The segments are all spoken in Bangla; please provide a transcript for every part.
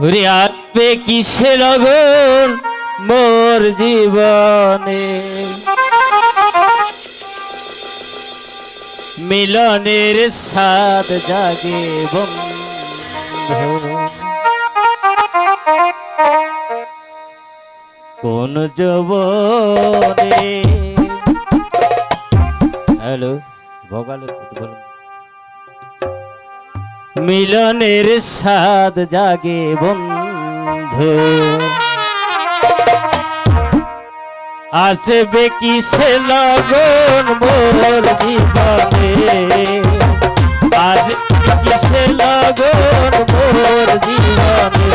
ঘুরে আসবে কিসের আগুন মোর জীবনে? মিলনের স্বাদ জাগে কোন যবনে? হ্যালো ভোগালো বলুন। মিলনের স্বাদ জাগে বন্ধু। আসবে কিসে লগন মোর জীবনে? আজ কিসে লগন মোর জীবনে?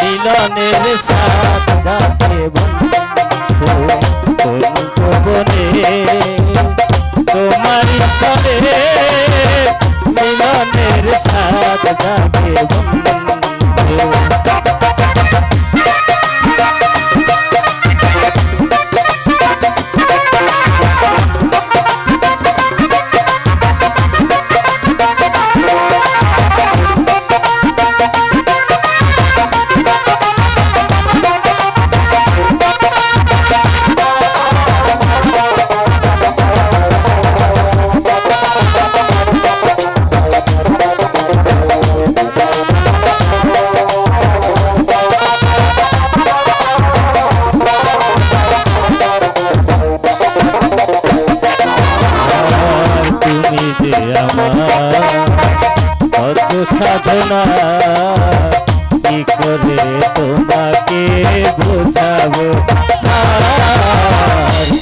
মিলনের স্বাদ জাগে বন্ধু তোমারি সরে মিলনের স্বাদ জাগে বন্ধু সাধনা। কি করে তোমাকে বোঝাবো?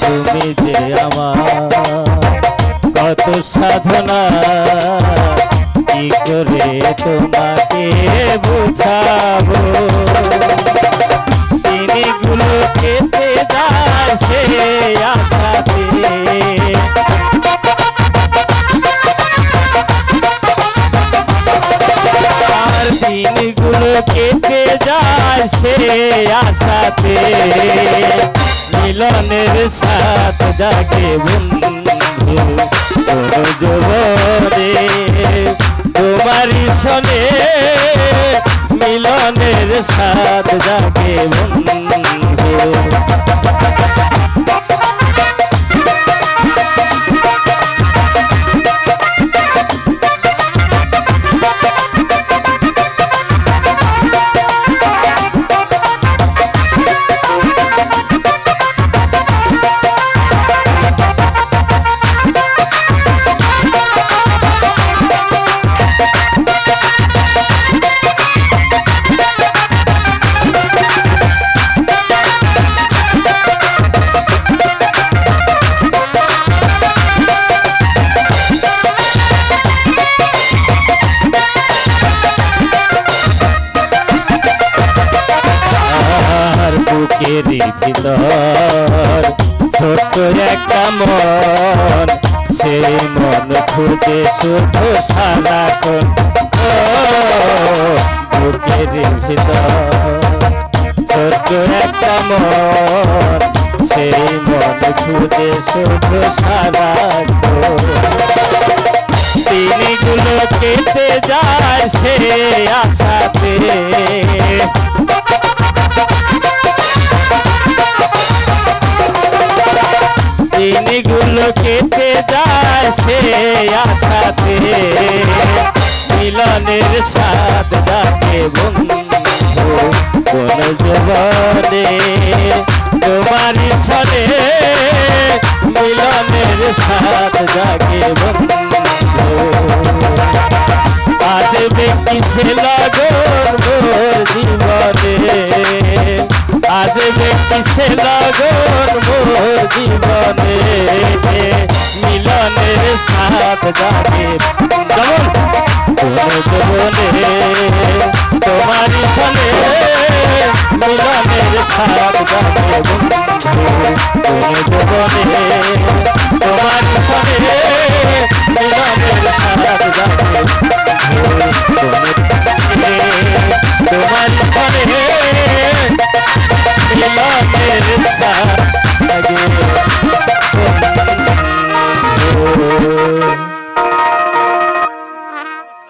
তুমি যে আমার কত সাধনা। কি করে তোমাকে বোঝাবো? আশাতে মিলনের সাথ জাগে বন্ধু যুবরে তোমারই সনে মিলনের সাথ জাগে বন্ধু। বুকের ভিতর ছোট একটা মন। সেই মন খুঁজে শুধু সারাক্ষণ বুকের ভিতর। ছোট একটা মন সেই মন খুঁজে শুধু সারাক্ষণ। দিনগুলো কেটে যায় সে আশাতে। সে আশাতে মিলনের সাথ ডাকে বন্ধু, কোন জবানে তোমারই ছড়ে মিলনের সাথ জাগে বন্ধু। আজ কিসে লগন মোর জীবনে, আজ কিসে লগন মোর জীবনে। সাথ জাগে তোমারই সনে মিলনের সাথ জাগে কোন সনে